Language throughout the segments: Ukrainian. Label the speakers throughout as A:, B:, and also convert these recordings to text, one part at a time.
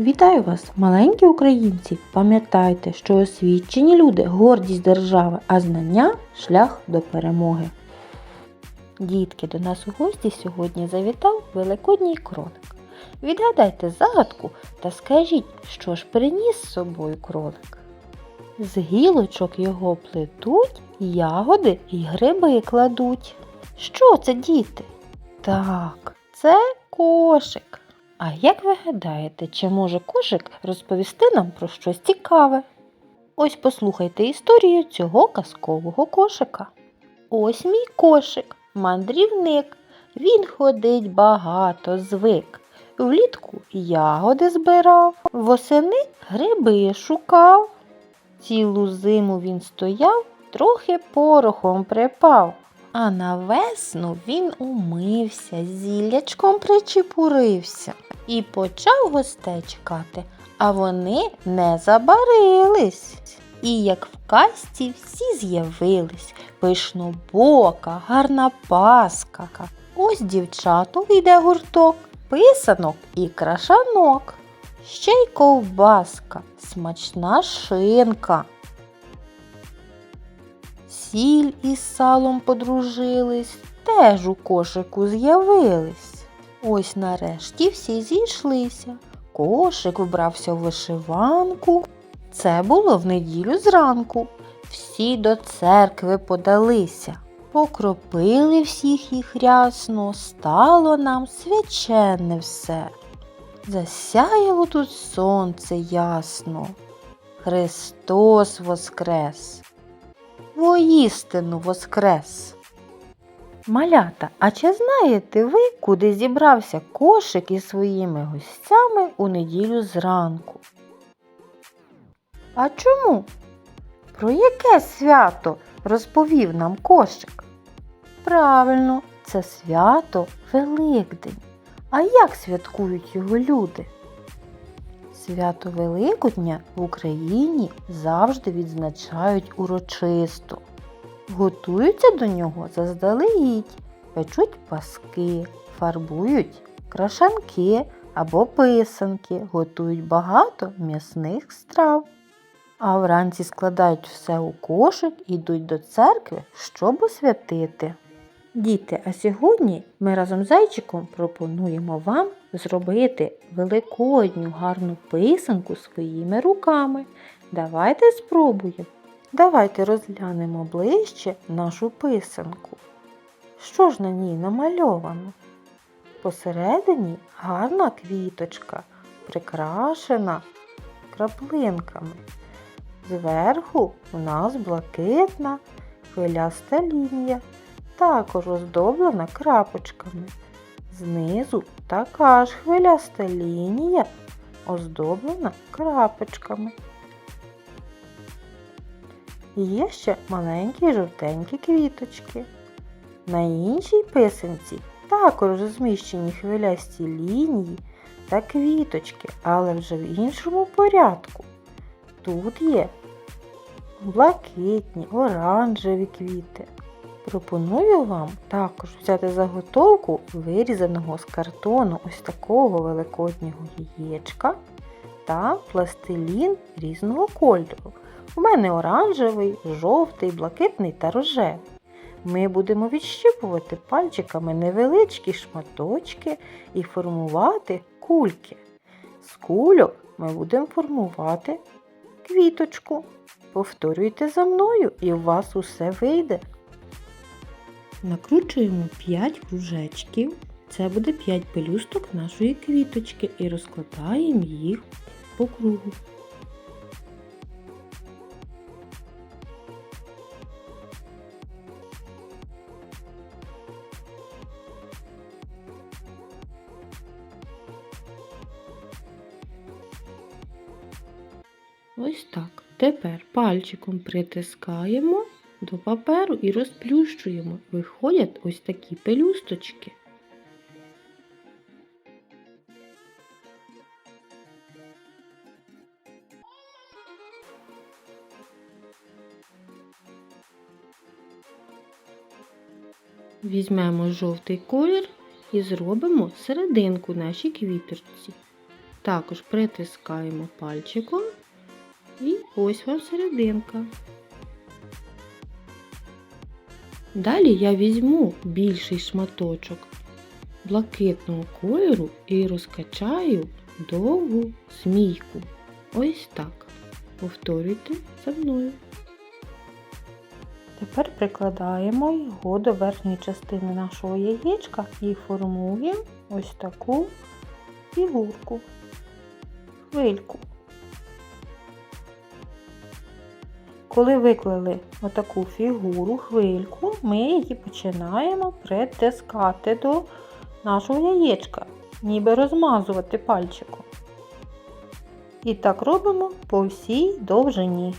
A: Вітаю вас, маленькі українці! Пам'ятайте, що освічені люди гордість держави, а знання шлях до перемоги. Дітки, до нас у гості сьогодні завітав великодній кролик. Відгадайте загадку та скажіть, що ж приніс з собою кролик. З гілочок його плетуть, ягоди і гриби кладуть. Що це, діти? Так, це кошик. А як ви гадаєте, чи може кошик розповісти нам про щось цікаве? Ось послухайте історію цього казкового кошика. Ось мій кошик, мандрівник. Він ходить багато звик. Влітку ягоди збирав, восени гриби шукав. Цілу зиму він стояв, трохи порохом припав. А на весну він умився, зіллячком причепурився і почав гостей чекати, а вони не забарились. І як в казці всі з'явились пишнобока, гарна паска. Ось дівчату йде гурток, писанок і крашанок. Ще й ковбаска, смачна шинка. Сіль із салом подружились, теж у кошику з'явились. Ось нарешті всі зійшлися. Кошик вбрався в вишиванку. Це було в неділю зранку. Всі до церкви подалися. Покропили всіх їх рясно, стало нам свячене все. Засяяло тут сонце ясно. Христос воскрес! Воістину воскрес! Малята, а чи знаєте ви, куди зібрався кошик із своїми гостями у неділю зранку? А чому? Про яке свято розповів нам кошик? Правильно, це свято Великдень. А як святкують його люди? Свято Великодня в Україні завжди відзначають урочисто. Готуються до нього заздалегідь, печуть паски, фарбують крашанки або писанки, готують багато м'ясних страв. А вранці складають все у кошик і йдуть до церкви, щоб освятити. Діти, а сьогодні ми разом з зайчиком пропонуємо вам зробити великодню гарну писанку своїми руками. Давайте спробуємо. Давайте розглянемо ближче нашу писанку. Що ж на ній намальовано? Посередині гарна квіточка, прикрашена краплинками. Зверху у нас блакитна хвиляста лінія, також оздоблена крапочками. Знизу така ж хвиляста лінія, оздоблена крапочками. Є ще маленькі жовтенькі квіточки. На іншій писанці також розміщені хвилясті лінії та квіточки, але вже в іншому порядку. Тут є блакитні, оранжеві квіти. Пропоную вам також взяти заготовку вирізаного з картону ось такого великоднього яєчка та пластилін різного кольору. У мене оранжевий, жовтий, блакитний та рожевий. Ми будемо відщипувати пальчиками невеличкі шматочки і формувати кульки. З кульок ми будемо формувати квіточку. Повторюйте за мною і у вас усе вийде. Накручуємо 5 кружечків. Це буде 5 пелюсток нашої квіточки і розкладаємо їх по кругу. Ось так. Тепер пальчиком притискаємо до паперу і розплющуємо. Виходять ось такі пелюсточки. Візьмемо жовтий колір і зробимо серединку нашій квіточці. також притискаємо пальчиком і ось вам серединка. Далі я візьму більший шматочок блакитного кольору і розкачаю довгу змійку. Ось так. Повторюйте за мною. Тепер прикладаємо його до верхньої частини нашого яєчка і формуємо ось таку фігурку, хвильку. Коли виклали отаку фігуру, хвильку, ми її починаємо притискати до нашого яєчка, ніби розмазувати пальчиком. І так робимо по всій довжині.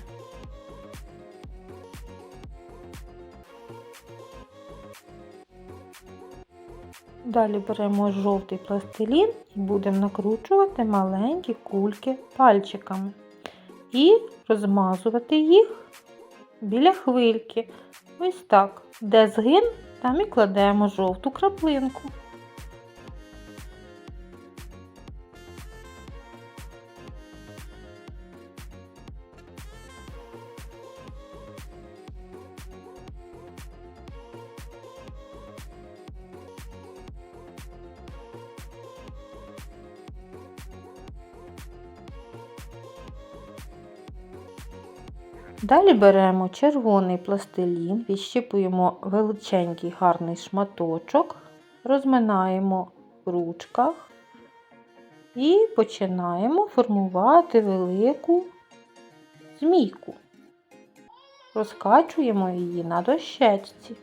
A: Далі беремо жовтий пластилін і будемо накручувати маленькі кульки пальчиками і розмазувати їх біля хвильки. Ось так. Де згин, там і кладемо жовту краплинку. Далі беремо червоний пластилін, відщипуємо величенький гарний шматочок, розминаємо в ручках і починаємо формувати велику змійку. Розкачуємо її на дощечці.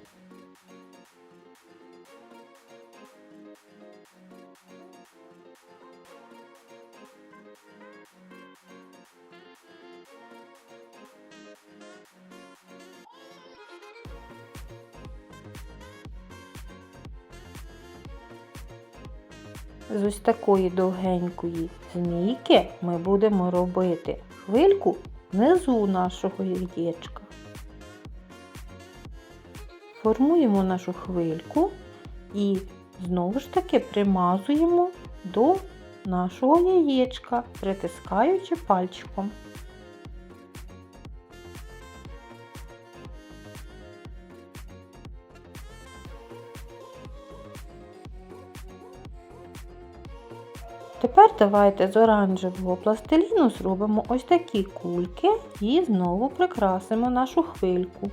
A: З ось такої довгенької змійки ми будемо робити хвильку внизу нашого яєчка. Формуємо нашу хвильку і знову ж таки примазуємо до нашого яєчка, притискаючи пальчиком. Тепер давайте з оранжевого пластиліну зробимо ось такі кульки і знову прикрасимо нашу хвильку.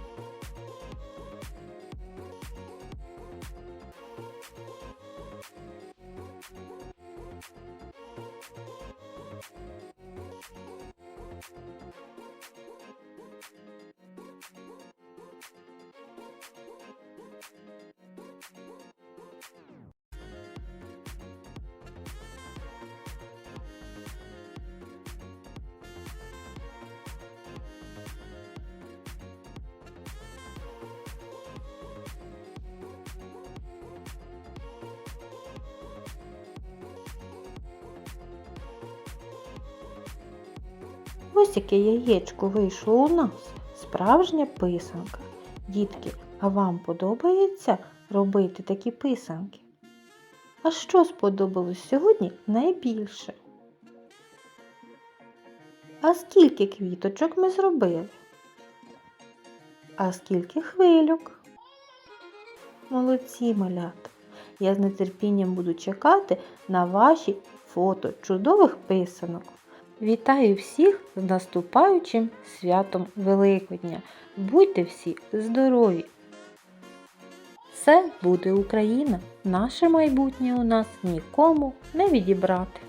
A: Ось яке яєчко вийшло у нас. Справжня писанка. Дітки, а вам подобається робити такі писанки? А що сподобалось сьогодні найбільше? А скільки квіточок ми зробили? А скільки хвильок? Молодці малята! Я з нетерпінням буду чекати на ваші фото чудових писанок. Вітаю всіх з наступаючим святом Великодня. Будьте всі здорові! Це буде Україна! Наше майбутнє у нас нікому не відібрати.